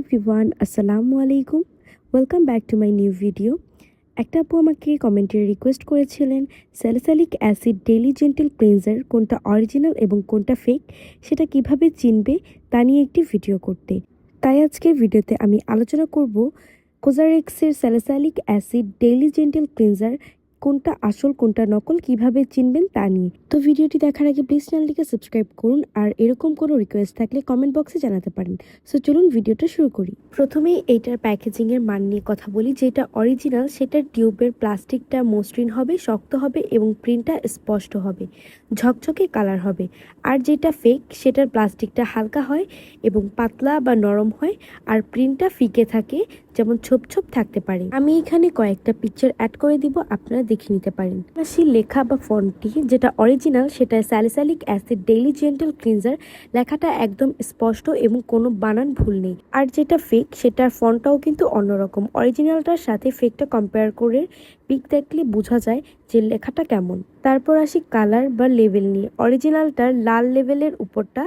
Everyone, আসসালামু আলাইকুম। Welcome back to my new video একটা আপু আমাকে কমেন্টে রিকোয়েস্ট করেছিলেন salicylic acid daily gentle cleanser কোনটা অরিজিনাল এবং কোনটা ফেক সেটা কীভাবে চিনবে তা নিয়ে একটি ভিডিও করতে। তাই আজকের ভিডিওতে আমি আলোচনা করব কোজারেক্সের salicylic acid daily gentle cleanser কোনটা আসল, কোনটা নকল, কীভাবে চিনবেন তা নিয়ে। তো ভিডিওটি দেখার আগে প্লিজ চ্যানেলটিকে সাবস্ক্রাইব করুন আর এরকম কোনো রিকোয়েস্ট থাকলে কমেন্ট বক্সে জানাতে পারেন। সো চলুন ভিডিওটা শুরু করি। প্রথমেই এইটার প্যাকেজিংয়ের মান নিয়ে কথা বলি, যেটা অরিজিনাল সেটার টিউবের প্লাস্টিকটা মসৃণ হবে, শক্ত হবে এবং প্রিন্টটা স্পষ্ট হবে, ঝকঝকে কালার হবে। আর যেটা ফেক সেটার প্লাস্টিকটা হালকা হয় এবং পাতলা বা নরম হয়, আর প্রিন্টটা ফিকে থাকে যেমন ছোপ ছোপ থাকতে পারে। আমি এখানে কয়েকটা পিকচার অ্যাড করে দিব, আপনারা দেখে নিতে পারেন। সেই লেখা বা ফন্টটি যেটা অরিজিনাল সেটা salicylic acid daily gentle cleanser লেখাটা একদম স্পষ্ট এবং কোনো বানান ভুল নেই। আর যেটা ফেক সেটার ফন্টটাও কিন্তু অন্যরকম। অরিজিনালটার সাথে ফেকটা কম্পেয়ার করে পিক দেখলে বোঝা যায় যে লেখাটা কেমন। তারপর আসি কালার বা লেভেল নিয়ে। অরিজিনালটার লাল লেভেলের উপরটা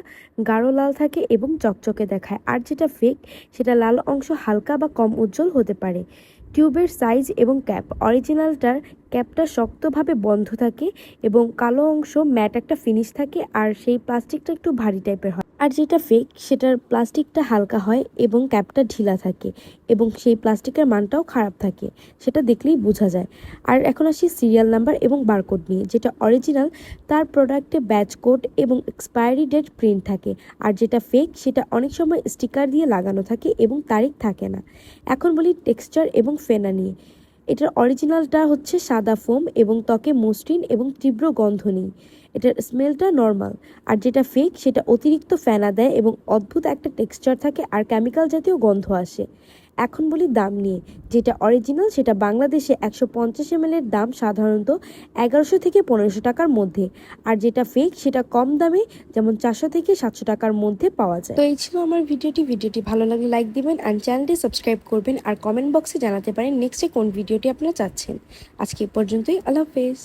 গাঢ় লাল থাকে এবং চকচকে দেখায়। আর যেটা ফেক সেটা লাল অংশ হালকা বা কম উজ্জ্বল হতে পারে। টিউবের সাইজ এবং ক্যাপ। অরিজিনালটার ক্যাপটা শক্তভাবে বন্ধ থাকে এবং কালো অংশ ম্যাট একটা ফিনিশ থাকে আর সেই প্লাস্টিকটা একটু ভারী টাইপের হয়। আর যেটা ফেক সেটার প্লাস্টিকটা হালকা হয় এবং ক্যাপটা ঢিলা থাকে এবং সেই প্লাস্টিকের মানটাও খারাপ থাকে, সেটা দেখলেই বোঝা যায়। আর এখন আসি সিরিয়াল নাম্বার এবং বারকোড নিয়ে, যেটা অরিজিনাল তার প্রোডাক্টে ব্যাচ কোড এবং এক্সপায়ারি ডেট প্রিন্ট থাকে। আর যেটা ফেক সেটা অনেক সময় স্টিকার দিয়ে লাগানো থাকে এবং তারিখ থাকে না। এখন বলি টেক্সচার এবং ফেনা নিয়ে। এটার অরিজিনালটা হচ্ছে সাদা ফোম এবং ত্বকে মসৃণ এবং তীব্র গন্ধ নেই এটার স্মেলটা নর্মাল আর যেটা ফেক সেটা অতিরিক্ত ফেনা দেয় এবং অদ্ভুত একটা টেক্সচার থাকে আর কেমিক্যাল জাতীয় গন্ধ আসে। এখন বলি দাম নিয়ে। যেটা অরিজিনাল সেটা বাংলাদেশে একশো পঞ্চাশ এম এর দাম সাধারণত এগারোশো থেকে পনেরোশো টাকার মধ্যে। আর যেটা ফেক সেটা কম দামে যেমন চারশো থেকে সাতশো টাকার মধ্যে পাওয়া যায়। তো এই ছিল আমার ভিডিওটি। ভিডিওটি ভালো লাগলে লাইক দিবেন আর চ্যানেলটি সাবস্ক্রাইব করবেন আর কমেন্ট বক্সে জানাতে পারেন নেক্সটে কোন ভিডিওটি আপনারা চাচ্ছেন। আজকে পর্যন্তই। আল্লাহ হাফেজ।